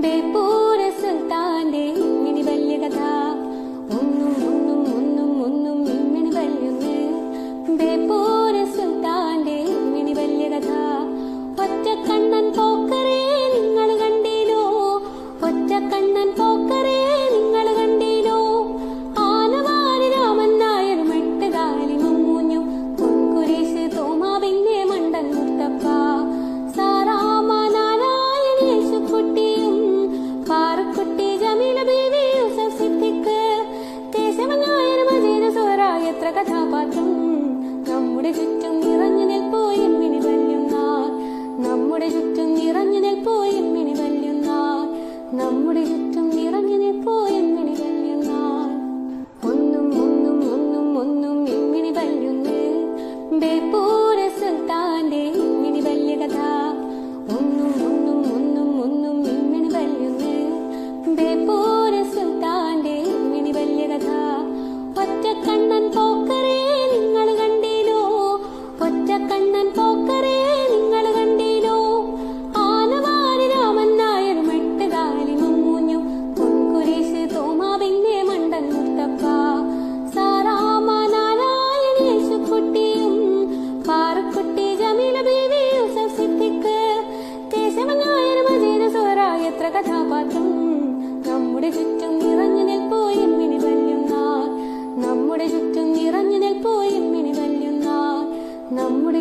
比不 കഥാപാത്രം. നമ്മുടെ ചുറ്റും നിറഞ്ഞു നിൽപ്പോ എമ്മിണി വല്യുന്നാർ. നമ്മുടെ ചുറ്റും നിറഞ്ഞു നിൽപ്പോ എമ്മിണി വല്യുന്നാർ. നമ്മുടെ ചുറ്റും നിറഞ്ഞു നിൽപ്പോ എമ്മിണി വല്യുന്നാർ. ഒന്നും ഒന്നും ഒന്നും ഒന്നും എമ്മിണി വല്യുന്നു. ബേപ്പൂര സുൽത്താന്റെ എമ്മിണി വല്യ കഥ. ഒന്നും ഒന്നും ഒന്നും ഒന്നും എമ്മിണി വല്യുന്നു. ബേപ്പൂർ കണ്ണൻ നിങ്ങൾ കണ്ടീലോ? ആനവാരി രാമൻ നായർ മെട്ടുകാലി മുമ്മൂഞ്ഞു പൊൻകുരിശ് തോമാവിന്റെ മണ്ടൻ മുത്തപ്പ സാറാമ നാരായണേശു കുട്ടിയും പാറക്കുട്ടി ജമീല ബീവി യൂസഫ് സിദ്ദിഖ് കേശവൻ നായർ എത്ര കഥാപാത്രം. നമ്മുടെ ചുറ്റും നിറഞ്ഞു നിൽപ്പോ മിനി വല്യുന്നാർ നമ്മുടെ ചുറ്റും നിറഞ്ഞു നിൽപ്പോ എമ്മിണി വല്യുന്നാർ നമ്മുടെ